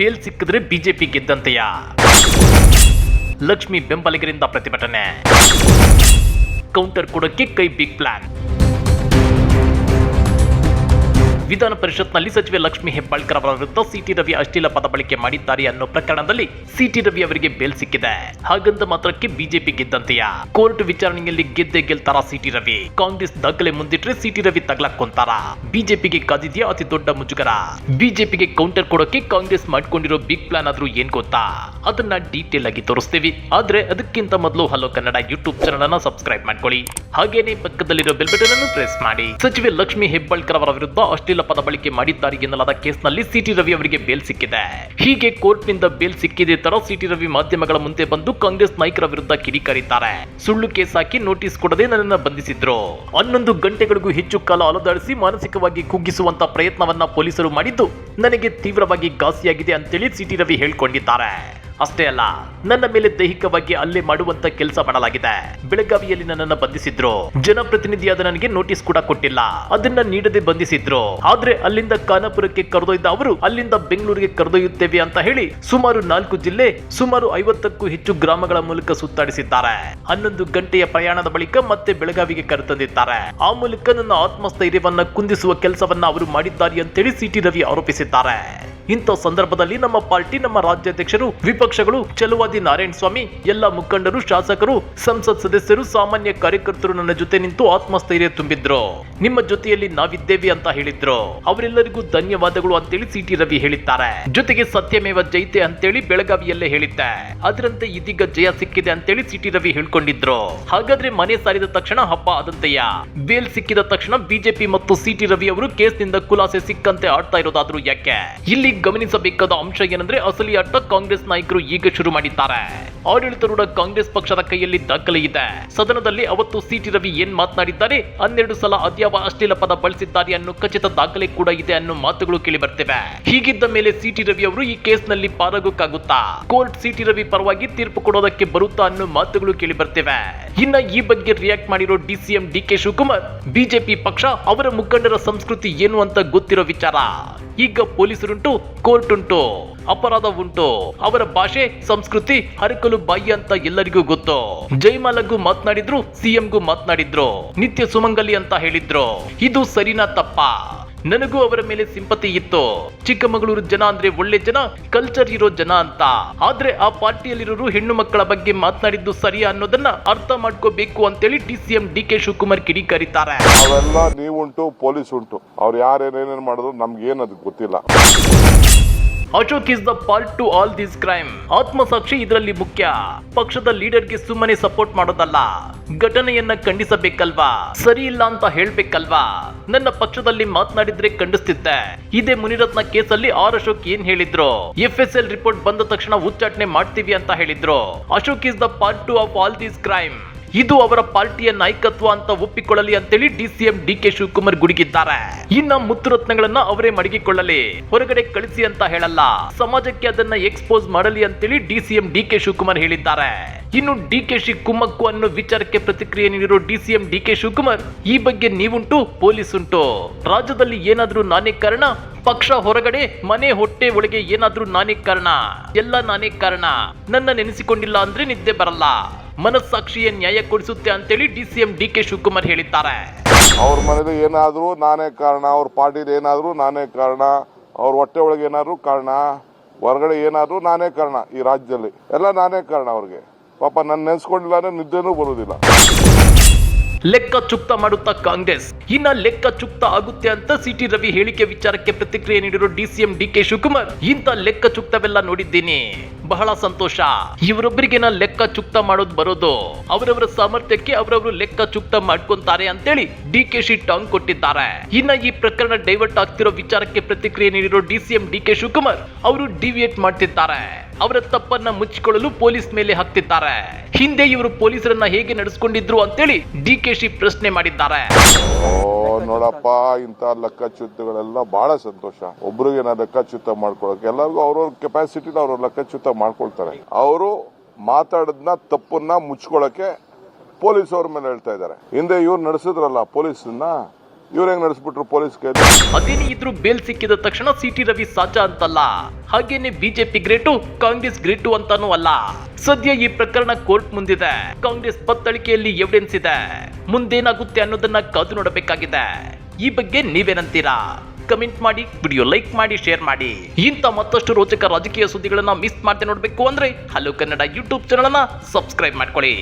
Bale ಸಿಕ್ಕಿದ್ರೆ BJP ಗೆದ್ದಂತೆಯ? Lakshmi ಬೆಂಬಲಿಗರಿಂದ ಪ್ರತಿಭಟನೆ. ಕೌಂಟರ್ ಕೊಡೋಕೆ ಕೈ ಬಿಗ್ ಪ್ಲಾನ್ ವಿಧಾನ ಪರಿಷತ್ನಲ್ಲಿ ಸಚಿವೆ ಲಕ್ಷ್ಮಿ ಹೆಬ್ಬಾಳ್ಕರ್ ಅವರ ವಿರುದ್ಧ ಸಿಟಿ ರವಿ ಅಶ್ಲೀಲ ಪದ ಬಳಕೆ ಮಾಡಿದ್ದಾರೆ ಅನ್ನೋ ಪ್ರಕರಣದಲ್ಲಿ ಸಿಟಿ ರವಿ ಅವರಿಗೆ ಬೇಲ್ ಸಿಕ್ಕಿದೆ. ಹಾಗಂತ ಮಾತ್ರಕ್ಕೆ ಬಿಜೆಪಿ ಗೆದ್ದಂತೆಯ? ಕೋರ್ಟ್ ವಿಚಾರಣೆಯಲ್ಲಿ ಗೆದ್ದೆ ಗೆಲ್ತಾರ ಸಿಟಿ ರವಿ? ಕಾಂಗ್ರೆಸ್ ದಾಖಲೆ ಮುಂದಿಟ್ರೆ ಸಿಟಿ ರವಿ ತಗ್ಲಾಕೊಂತಾರ ಬಿಜೆಪಿಗೆ ಕಾದಿದೆಯಾ ಅತಿ ದೊಡ್ಡ ಮುಜುಗರ? ಬಿಜೆಪಿಗೆ ಕೌಂಟರ್ ಕೊಡೋಕೆ ಕಾಂಗ್ರೆಸ್ ಮಾಡ್ಕೊಂಡಿರೋ ಬಿಗ್ ಪ್ಲಾನ್ ಆದ್ರೂ ಏನ್ ಗೊತ್ತಾ? ಅದನ್ನ ಡೀಟೇಲ್ ಆಗಿ ತೋರಿಸ್ತೀವಿ. ಆದ್ರೆ ಅದಕ್ಕಿಂತ ಮೊದಲು ಹಲೋ ಕನ್ನಡ ಯೂಟ್ಯೂಬ್ ಚಾನಲ್ ಅನ್ನ ಸಬ್ಸ್ಕ್ರೈಬ್ ಮಾಡ್ಕೊಳ್ಳಿ. ಹಾಗೇನೆ ಪಕ್ಕದಲ್ಲಿರೋ ಬೆಲ್ ಬಟನ್ ಅನ್ನು ಪ್ರೆಸ್ ಮಾಡಿ. ಸಚಿವೆ ಲಕ್ಷ್ಮಿ ಹೆಬ್ಬಾಳ್ಕರ್ ಅವರ ವಿರುದ್ಧ ಅಶ್ಲೀಲ ಪದ ಬಳಕೆ ಮಾಡಿದ್ದಾರೆ ಎನ್ನಲಾದ ಕೇಸ್ನಲ್ಲಿ ಸಿಟಿ ರವಿ ಅವರಿಗೆ ಬೇಲ್ ಸಿಕ್ಕಿದೆ. ಹೀಗೆ ಕೋರ್ಟ್ನಿಂದ ಬೇಲ್ ಸಿಕ್ಕಿದೆ ತರ ಸಿಟಿ ರವಿ ಮಾಧ್ಯಮಗಳ ಮುಂದೆ ಬಂದು ಕಾಂಗ್ರೆಸ್ ನಾಯಕರ ವಿರುದ್ಧ ಕಿಡಿಕಾರಿದ್ದಾರೆ. ಸುಳ್ಳು ಕೇಸ್ ಹಾಕಿ ನೋಟಿಸ್ ಕೊಡದೆ ನನ್ನನ್ನು ಬಂಧಿಸಿದ್ರು. ಹನ್ನೊಂದು ಗಂಟೆಗಳಿಗೂ ಹೆಚ್ಚು ಕಾಲ ಅಲದಾಡಿಸಿ ಮಾನಸಿಕವಾಗಿ ಕುಗ್ಗಿಸುವಂತ ಪ್ರಯತ್ನವನ್ನ ಪೊಲೀಸರು ಮಾಡಿದ್ದು ನನಗೆ ತೀವ್ರವಾಗಿ ಘಾಸಿಯಾಗಿದೆ ಅಂತೇಳಿ ಸಿಟಿ ರವಿ ಹೇಳ್ಕೊಂಡಿದ್ದಾರೆ. ಅಷ್ಟೇ ಅಲ್ಲ, ನನ್ನ ಮೇಲೆ ದೈಹಿಕವಾಗಿ ಅಲ್ಲೇ ಮಾಡುವಂತ ಕೆಲಸ ಮಾಡಲಾಗಿದೆ. ಬೆಳಗಾವಿಯಲ್ಲಿ ನನ್ನನ್ನು ಬಂಧಿಸಿದ್ರು. ಜನಪ್ರತಿನಿಧಿಯಾದ ನನಗೆ ನೋಟಿಸ್ ಕೂಡ ಕೊಟ್ಟಿಲ್ಲ. ಅದನ್ನ ನೀಡದೆ ಬಂಧಿಸಿದ್ರು. ಆದ್ರೆ ಅಲ್ಲಿಂದ ಖಾನಾಪುರಕ್ಕೆ ಕರೆದೊಯ್ದ ಅವರು, ಅಲ್ಲಿಂದ ಬೆಂಗಳೂರಿಗೆ ಕರೆದೊಯ್ಯುತ್ತೇವೆ ಅಂತ ಹೇಳಿ ಸುಮಾರು ನಾಲ್ಕು ಜಿಲ್ಲೆ, ಸುಮಾರು ಐವತ್ತಕ್ಕೂ ಹೆಚ್ಚು ಗ್ರಾಮಗಳ ಮೂಲಕ ಸುತ್ತಾಡಿಸಿದ್ದಾರೆ. ಹನ್ನೊಂದು ಗಂಟೆಯ ಪ್ರಯಾಣದ ಬಳಿಕ ಮತ್ತೆ ಬೆಳಗಾವಿಗೆ ಕರೆತಂದಿದ್ದಾರೆ. ಆ ಮೂಲಕ ನನ್ನ ಆತ್ಮಸ್ಥೈರ್ಯವನ್ನ ಕುಂದಿಸುವ ಕೆಲಸವನ್ನ ಅವರು ಮಾಡಿದ್ದಾರೆ ಅಂತೇಳಿ ಸಿಟಿ ರವಿ ಆರೋಪಿಸಿದ್ದಾರೆ. ಇಂಥ ಸಂದರ್ಭದಲ್ಲಿ ನಮ್ಮ ಪಾರ್ಟಿ, ನಮ್ಮ ರಾಜ್ಯಾಧ್ಯಕ್ಷರು ವಿಪಕ್ಷಗಳು ಚಲುವಾದಿ ನಾರಾಯಣ ಸ್ವಾಮಿ, ಎಲ್ಲ ಮುಖಂಡರು, ಶಾಸಕರು, ಸಂಸತ್ ಸದಸ್ಯರು, ಸಾಮಾನ್ಯ ಕಾರ್ಯಕರ್ತರು ನನ್ನ ಜೊತೆ ನಿಂತು ಆತ್ಮಸ್ಥೈರ್ಯ ತುಂಬಿದ್ರು. ನಿಮ್ಮ ಜೊತೆಯಲ್ಲಿ ನಾವಿದ್ದೇವೆ ಅಂತ ಹೇಳಿದ್ರು. ಅವರೆಲ್ಲರಿಗೂ ಧನ್ಯವಾದಗಳು ಅಂತೇಳಿ ಸಿಟಿ ರವಿ ಹೇಳಿದ್ದಾರೆ. ಜೊತೆಗೆ ಸತ್ಯಮೇವ ಜೈತೆ ಅಂತೇಳಿ ಬೆಳಗಾವಿಯಲ್ಲೇ ಹೇಳಿದ್ದೆ. ಅದರಂತೆ ಇದೀಗ ಜಯ ಸಿಕ್ಕಿದೆ ಅಂತೇಳಿ ಸಿಟಿ ರವಿ ಹೇಳ್ಕೊಂಡಿದ್ರು. ಹಾಗಾದ್ರೆ ಮನೆ ಸಾರಿದ ತಕ್ಷಣ ಹಬ್ಬ ಆದಂತೆಯ? ಬೇಲ್ ಸಿಕ್ಕಿದ ತಕ್ಷಣ ಬಿಜೆಪಿ ಮತ್ತು ಸಿಟಿ ರವಿ ಅವರು ಕೇಸ್ನಿಂದ ಕುಲಾಸೆ ಸಿಕ್ಕಂತೆ ಆಡ್ತಾ ಇರೋದಾದ್ರೂ ಯಾಕೆ? ಇಲ್ಲಿ ಗಮನಿಸಬೇಕಾದ ಅಂಶ ಏನಂದ್ರೆ ಅಸಲಿ ಆಟ ಕಾಂಗ್ರೆಸ್ ನಾಯಕರು ಈಗ ಶುರು ಮಾಡಿದ್ದಾರೆ. ಆಡಳಿತಾರೂಢ ಕಾಂಗ್ರೆಸ್ ಪಕ್ಷದ ಕೈಯಲ್ಲಿ ದಾಖಲೆ ಇದೆ. ಸದನದಲ್ಲಿ ಅವತ್ತು ಸಿಟಿ ರವಿ ಏನ್ ಮಾತನಾಡಿದ್ದಾರೆ? ಹನ್ನೆರಡು ಸಲ ಅದ್ಯಾವ ಅಶ್ಲೀಲ ಪದ ಬಳಸಿದ್ದಾರೆ ಅನ್ನೋ ಖಚಿತ ದಾಖಲೆ ಕೂಡ ಇದೆ ಅನ್ನೋ ಮಾತುಗಳು ಕೇಳಿ ಬರ್ತಿವೆ ಹೀಗಿದ್ದ ಮೇಲೆ ಸಿಟಿ ರವಿ ಅವರು ಈ ಕೇಸ್ನಲ್ಲಿ ಪಾರಾಗೋಕ್ಕಾಗುತ್ತಾ? ಕೋರ್ಟ್ ಸಿಟಿ ರವಿ ಪರವಾಗಿ ತೀರ್ಪು ಕೊಡೋದಕ್ಕೆ ಬರುತ್ತಾ ಅನ್ನೋ ಮಾತುಗಳು ಕೇಳಿ ಬರ್ತಿವೆ ಇನ್ನ ಈ ಬಗ್ಗೆ ರಿಯಾಕ್ಟ್ ಮಾಡಿರೋ DCM D K Shivakumar BJP ಪಕ್ಷ ಅವರ ಮುಖಂಡರ ಸಂಸ್ಕೃತಿ ಏನು ಅಂತ ಗೊತ್ತಿರೋ ವಿಚಾರ. ಈಗ ಪೊಲೀಸರುಂಟು ಕೋರ್ಟ್ ಉಂಟು ಅಪರಾಧ ಉಂಟು. ಅವರ ಭಾಷೆ, ಸಂಸ್ಕೃತಿ ಹರಕಲು ಬಾಯಿ ಅಂತ ಎಲ್ಲರಿಗೂ ಗೊತ್ತು. ಜೈಮಾಲಗೂ ಮಾತನಾಡಿದ್ರು, ಸಿಎಂಗೂ ಮಾತನಾಡಿದ್ರು. ನಿತ್ಯ ಸುಮಂಗಲಿ ಅಂತ ಹೇಳಿದ್ರು. ಇದು ಸರಿನಾ ತಪ್ಪಾ? ನನಗೂ ಅವರ ಮೇಲೆ ಸಿಂಪತಿ ಇತ್ತು. ಚಿಕ್ಕಮಗಳೂರು ಜನ ಅಂದ್ರೆ ಒಳ್ಳೆ ಜನ ಕಲ್ಚರ್ ಇರೋ ಜನ ಅಂತ. ಆದ್ರೆ ಆ ಪಾರ್ಟಿಯಲ್ಲಿರೋರು ಹೆಣ್ಣು ಮಕ್ಕಳ ಬಗ್ಗೆ ಮಾತನಾಡಿದ್ದು ಸರಿಯಾ ಅನ್ನೋದನ್ನ ಅರ್ಥ ಮಾಡ್ಕೋಬೇಕು ಅಂತೇಳಿ D CM D K Shivakumar ಕಿಡಿಕಾರಿದ್ದಾರೆ. ಅವೆಲ್ಲ ನೀವುಂಟು ಪೊಲೀಸ್ ಉಂಟು ಅವ್ರು ಯಾರೇನೇನೇನು ಮಾಡಿದ್ರು ನಮ್ಗೆ ಏನು ಅದಕ್ಕೆ ಗೊತ್ತಿಲ್ಲ. Ashok is the part to all this crime ಆತ್ಮಸಾಕ್ಷಿ ಇದರಲ್ಲಿ ಮುಖ್ಯ. ಪಕ್ಷದ ಲೀಡರ್ಗೆ ಸುಮ್ಮನೆ ಸಪೋರ್ಟ್ ಮಾಡೋದಲ್ಲ. ಘಟನೆಯನ್ನ ಖಂಡಿಸಬೇಕಲ್ವಾ? ಸರಿ ಇಲ್ಲ ಅಂತ ಹೇಳ್ಬೇಕಲ್ವಾ? ನನ್ನ ಪಕ್ಷದಲ್ಲಿ ಮಾತನಾಡಿದ್ರೆ ಖಂಡಿಸ್ತಿದ್ದೆ. ಇದೇ ಮುನಿರತ್ನ ಕೇಸಲ್ಲಿ ಆರ್ ಅಶೋಕ್ ಏನ್ ಹೇಳಿದ್ರು? ಎಫ್ ಎಸ್ ಎಲ್ ರಿಪೋರ್ಟ್ ಬಂದ ತಕ್ಷಣ ಉಚ್ಚಾಟನೆ ಮಾಡ್ತೀವಿ ಅಂತ ಹೇಳಿದ್ರು. Ashok is the part to of all this crime ಇದು ಅವರ ಪಾರ್ಟಿಯ ನಾಯಕತ್ವ ಅಂತ ಒಪ್ಪಿಕೊಳ್ಳಲಿ ಅಂತೇಳಿ ಡಿಸಿಎಂ ಡಿ ಕೆ ಶಿವಕುಮಾರ್ ಗುಡುಗಿದ್ದಾರೆ. ಇನ್ನ ಮುತ್ತುರತ್ನಗಳನ್ನ ಅವರೇ ಮಡಗಿಕೊಳ್ಳಲಿ. ಹೊರಗಡೆ ಕಳಿಸಿ ಅಂತ ಹೇಳಲ್ಲ. ಸಮಾಜಕ್ಕೆ ಅದನ್ನ ಎಕ್ಸ್ಪೋಸ್ ಮಾಡಲಿ ಅಂತೇಳಿ ಡಿಸಿಎಂ ಡಿ ಕೆ ಶಿವಕುಮಾರ್ ಹೇಳಿದ್ದಾರೆ. ಇನ್ನು ಡಿ ಕೆ ಶಿ ಕುಮ್ಮಕ್ಕು ಅನ್ನೋ ವಿಚಾರಕ್ಕೆ ಪ್ರತಿಕ್ರಿಯೆ ನೀಡಿರೋ ಡಿಸಿಎಂ ಡಿ ಕೆ ಶಿವಕುಮಾರ್, ಈ ಬಗ್ಗೆ ನೀವುಂಟು ಪೊಲೀಸ್ ಉಂಟು ರಾಜ್ಯದಲ್ಲಿ ಏನಾದ್ರೂ ನಾನೇ ಕಾರಣ? ಪಕ್ಷ ಹೊರಗಡೆ, ಮನೆ ಹೊಟ್ಟೆ ಒಳಗೆ ಏನಾದ್ರೂ ನಾನೇ ಕಾರಣ? ಎಲ್ಲ ನಾನೇ ಕಾರಣ. ನನ್ನ ನೆನೆಸಿಕೊಂಡಿಲ್ಲ ಅಂದ್ರೆ ನಿದ್ದೆ ಬರಲ್ಲ. ಮನಸ್ಸಾಕ್ಷಿಯ ನ್ಯಾಯ ಕೊಡಿಸುತ್ತೆ ಅಂತೇಳಿ D C M D K Shivakumar ಹೇಳಿದ್ದಾರೆ. ಅವ್ರ ಮನೇಲಿ ಏನಾದರೂ ನಾನೇ ಕಾರಣ ಅವ್ರ ಪಾರ್ಟಿಲಿ ಏನಾದರೂ ನಾನೇ ಕಾರಣ ಅವ್ರ ಹೊಟ್ಟೆ ಒಳಗೆ ಏನಾದರೂ ಕಾರಣ ಹೊರಗಡೆ ಏನಾದರೂ ನಾನೇ ಕಾರಣ ಈ ರಾಜ್ಯದಲ್ಲಿ. ಎಲ್ಲ ನಾನೇ ಕಾರಣ ಅವ್ರಿಗೆ. ಪಾಪ ನನ್ನ ನೆನೆಸ್ಕೊಂಡಿಲ್ಲ ಅಂದ್ರೆ ನಿದ್ದೆನೂ ಬರುವುದಿಲ್ಲ ಲೆಕ್ಕ ಚುಕ್ತ ಮಾಡುತ್ತಾ ಕಾಂಗ್ರೆಸ್? ಇನ್ನ ಲೆಕ್ಕ ಚುಕ್ತ ಆಗುತ್ತೆ ಅಂತ ಸಿಟಿ ರವಿ ಹೇಳಿಕೆ ವಿಚಾರಕ್ಕೆ ಪ್ರತಿಕ್ರಿಯೆ ನೀಡಿರೋ ಡಿಸಿಎಂ ಡಿ ಕೆ ಶಿವಕುಮಾರ್ ಇಂಥ ಲೆಕ್ಕ ಚುಕ್ತವೆಲ್ಲ ನೋಡಿದ್ದೀನಿ. ಬಹಳ ಸಂತೋಷ. ಇವರೊಬ್ಬರಿಗೆ ನಾ ಲೆಕ್ಕ ಚುಕ್ತ ಮಾಡೋದು ಬರೋದು, ಅವರವರ ಸಾಮರ್ಥ್ಯಕ್ಕೆ ಅವರವರು ಲೆಕ್ಕ ಚುಕ್ತ ಮಾಡ್ಕೊಂತಾರೆ ಅಂತೇಳಿ ಡಿ ಕೆ ಶಿ ಟಾಂಗ್ ಕೊಟ್ಟಿದ್ದಾರೆ. ಇನ್ನ ಈ ಪ್ರಕರಣ ಡೈವರ್ಟ್ ಆಗ್ತಿರೋ ವಿಚಾರಕ್ಕೆ ಪ್ರತಿಕ್ರಿಯೆ ನೀಡಿರೋ ಡಿಸಿಎಂ ಡಿ ಕೆ ಶಿವಕುಮಾರ್ ಅವರು ಡಿವಿಯೇಟ್ ಮಾಡ್ತಿದ್ದಾರೆ. ಅವರ ತಪ್ಪನ್ನ ಮುಚ್ಚಿಕೊಳ್ಳಲು ಪೊಲೀಸ್ ಮೇಲೆ ಹಾಕ್ತಿದ್ದಾರೆ. ಹಿಂದೆ ಇವರು ಪೊಲೀಸರನ್ನ ಹೇಗೆ ನಡೆಸ್ಕೊಂಡಿದ್ರು ಅಂತೇಳಿ ಡಿ ಕೆ ಶಿ ಪ್ರಶ್ನೆ ಮಾಡಿದ್ದಾರೆ. ನೋಡಪ್ಪ ಇಂಥ ಲೆಕ್ಕಚ್ಯುತಗಳೆಲ್ಲ ಬಹಳ ಸಂತೋಷ. ಒಬ್ರಿಗೆ ನಾ ಲೆಕ್ಕಚ್ಯುತ ಮಾಡ್ಕೊಳಕ್ಕೆ. ಎಲ್ಲರಿಗೂ ಅವ್ರವ್ರ ಕೆಪಾಸಿಟಿನ ಅವ್ರ ಲೆಕ್ಕಚ್ಯುತ ಮಾಡ್ಕೊಳ್ತಾರೆ. ಅವರು ಮಾತಾಡದ್ನ, ತಪ್ಪನ್ನ ಮುಚ್ಕೊಳಕ್ಕೆ ಪೊಲೀಸ್ ಅವ್ರ ಮೇಲೆ ಹೇಳ್ತಾ ಇದ್ದಾರೆ. ಹಿಂದೆ ಇವ್ರು ನಡೆಸಿದ್ರಲ್ಲ ಪೊಲೀಸನ್ನ ಇವ್ರು ಹೆಂಗ್ ನಡೆಸ್ಬಿಟ್ರು ಪೊಲೀಸ್ ಕೇಸ್? ಅದೇನೇ ಇದ್ರೂ ಬೇಲ್ ಸಿಕ್ಕಿದ ತಕ್ಷಣ ಸಿಟಿ ರವಿ ಸಾಚ ಅಂತಲ್ಲ. ಹಾಗೇನೆ ಬಿಜೆಪಿ ಗ್ರೇಟು ಕಾಂಗ್ರೆಸ್ ಗ್ರೇಟು ಅಂತಾನೂ ಅಲ್ಲ. ಸದ್ಯ ಈ ಪ್ರಕರಣ ಕೋರ್ಟ್ ಮುಂದಿದೆ. ಕಾಂಗ್ರೆಸ್ ಪತ್ತಳಿಕೆಯಲ್ಲಿ ಎವಿಡೆನ್ಸ್ ಇದೆ. ಮುಂದೇನಾಗುತ್ತೆ ಅನ್ನೋದನ್ನ ಕಾದು ನೋಡಬೇಕಾಗಿದೆ. ಈ ಬಗ್ಗೆ ನೀವೇನಂತೀರಾ? ಕಮೆಂಟ್ ಮಾಡಿ ವಿಡಿಯೋ ಲೈಕ್ ಮಾಡಿ ಶೇರ್ ಮಾಡಿ. ಇಂಥ ಮತ್ತಷ್ಟು ರೋಚಕ ರಾಜಕೀಯ ಸುದ್ದಿಗಳನ್ನ ಮಿಸ್ ಮಾಡದೆ ನೋಡಬೇಕು ಅಂದ್ರೆ ಹಲೋ ಕನ್ನಡ ಯೂಟ್ಯೂಬ್ ಚಾನಲ್ ಅನ್ನ ಸಬ್ಸ್ಕ್ರೈಬ್ ಮಾಡ್ಕೊಳ್ಳಿ.